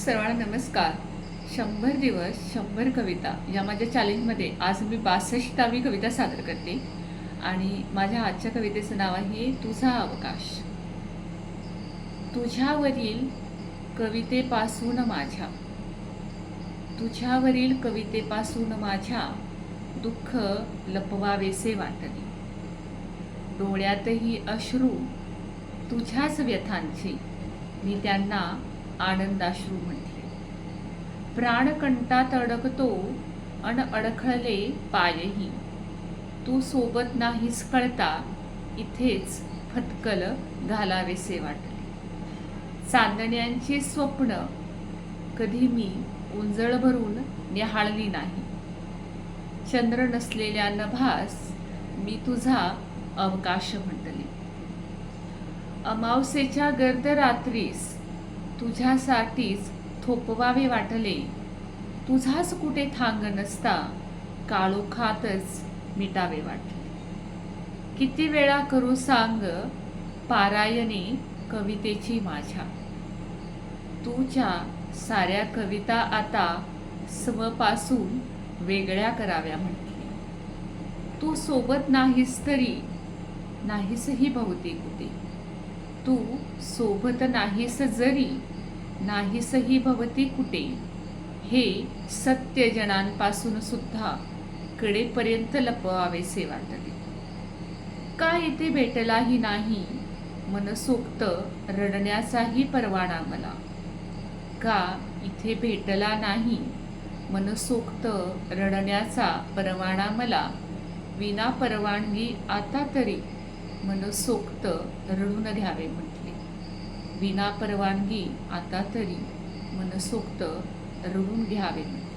सर्वांना नमस्कार. शंभर दिवस शंभर कविता या माझ्या चॅलेंजमध्ये आज मी बासष्टावी कविता सादर करते. आणि माझ्या आजच्या कवितेचं नाव आहे तुझा अवकाश. तुझ्यावरील कवितेपासून माझ्या. तुझ्यावरील कवितेपासून माझ्या दुःख लपवावेसे वाटले डोळ्यातही अश्रू तुझ्याच व्यथांची. मी त्यांना आनंदाश्रू म्हटले. प्राणकंठात अडकतो अन अडखळले पायही. तू सोबत नाहीस कळता इथेच फतकल घालावेसे वाटले. चांदण्यांचे स्वप्न कधी मी उंजळ भरून निहाळली नाही. चंद्र नसलेल्या नभास मी तुझा अवकाश म्हटले. अमावसेच्या गर्द रात्रीस तुझ्यासाठीच थोपवावे वाटले. तुझाच कुठे थांग नसता. काळोखातच मिटावे वाटले. किती वेळा करू सांग पारायणी कवितेची माझ्या. तुझ्या साऱ्या कविता आता स्वपासून वेगळ्या कराव्या म्हटली. तू सोबत नाहीस तरी नाहीसही बहुतेक होती. तू सोबत नाहीस जरी नाहीस ही भवती कुठे? हे सत्यजनांपासून सुद्धा कडेपर्यंत लपवावेसे वाटले का इथे भेटलाही नाही? मनसोक्त रडण्याचाही परवाना मला. का इथे भेटला नाही? मनसोक्त रडण्याचा परवाना मला. विना परवानगी आता तरी मनसोक्त रडून घ्यावे म्हटले. विना परवानगी आता तरी मनसोक्त रडून घ्यावे म्हटले.